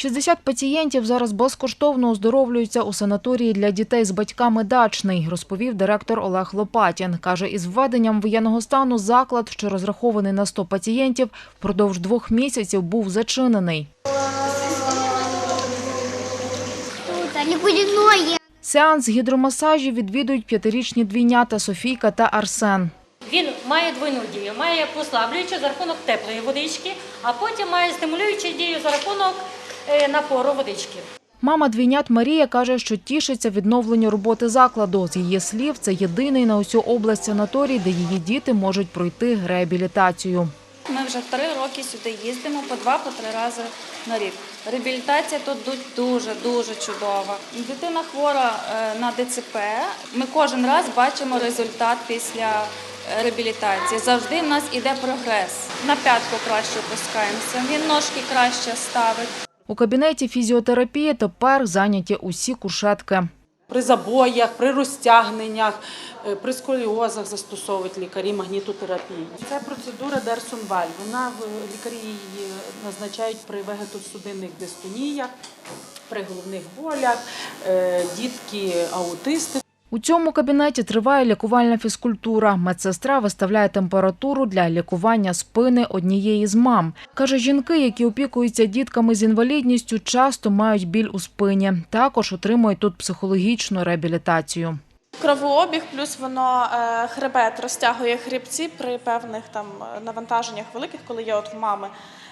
60 пацієнтів зараз безкоштовно оздоровлюються у санаторії для дітей з батьками дачний, розповів директор Олег Лопатін. Каже, із введенням воєнного стану заклад, що розрахований на 100 пацієнтів, впродовж двох місяців був зачинений. Сеанс гідромасажів відвідують п'ятирічні двійнята Софійка та Арсен. Він має двойну дію, має послаблюючу за рахунок теплої водички, а потім має стимулюючу дію за рахунок напору водички. Мама двійнят Марія каже, що тішиться відновленню роботи закладу. З її слів, це єдиний на усю область санаторій, де її діти можуть пройти реабілітацію. Ми вже три роки сюди їздимо по два, по три рази на рік. Реабілітація тут дуже дуже чудова. Дитина хвора е, на ДЦП. Ми кожен раз бачимо результат після е, реабілітації. Завжди в нас іде прогрес. На п'ятку краще опускаємося. Він ножки краще ставить. У кабінеті фізіотерапії тепер зайняті усі кушетки. При забоях, при розтягненнях, е, при сколіозах застосовують лікарі магнітотерапії. Це процедура Дерсонваль. Вона лікарі її назначають при вегетосудинних дистоніях, при головних болях, е, дітки аутисти. У цьому кабінеті триває лікувальна фізкультура. Медсестра виставляє температуру для лікування спини однієї з мам. Каже, жінки, які опікуються дітками з інвалідністю, часто мають біль у спині. Також отримують тут психологічну реабілітацію. Кровообіг, плюс воно е, хребет розтягує хребці при певних там е, навантаженнях великих, коли є от в мами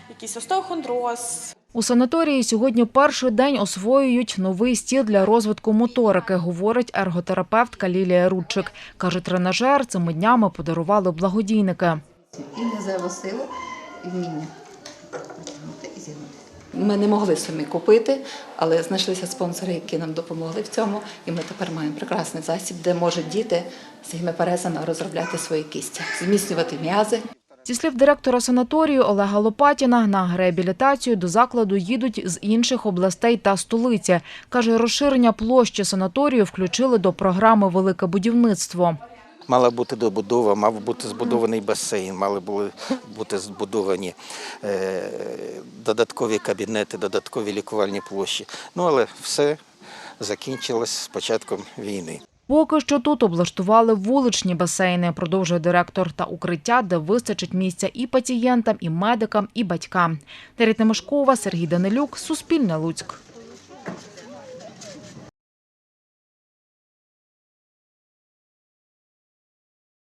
якийсь остеохондроз, У санаторії сьогодні перший день освоюють новий стіл для розвитку моторики, говорить ерготерапевтка Лілія Рудчик. Каже, тренажер цими днями подарували благодійники. і незеву силу, і вміння. Ми не могли самі купити, але знайшлися спонсори, які нам допомогли в цьому. І ми тепер маємо прекрасний засіб, де можуть діти з гімеперезами розробляти свої кісті, зміцнювати м'язи. Зі слів директора санаторію Олега Лопатіна, на реабілітацію до закладу їдуть з інших областей та столиці. Каже, розширення площі санаторію включили до програми Велике будівництво. Мала бути добудова, мав бути збудований басейн, мали бути збудовані е, додаткові кабінети, додаткові лікувальні площі. Ну але все закінчилось з початком війни. Поки що тут облаштували вуличні басейни, продовжує директор, та укриття, де вистачить місця і пацієнтам, і медикам, і батькам. Дар'я Тимошкова, Сергій Данилюк, Суспільне Луцьк.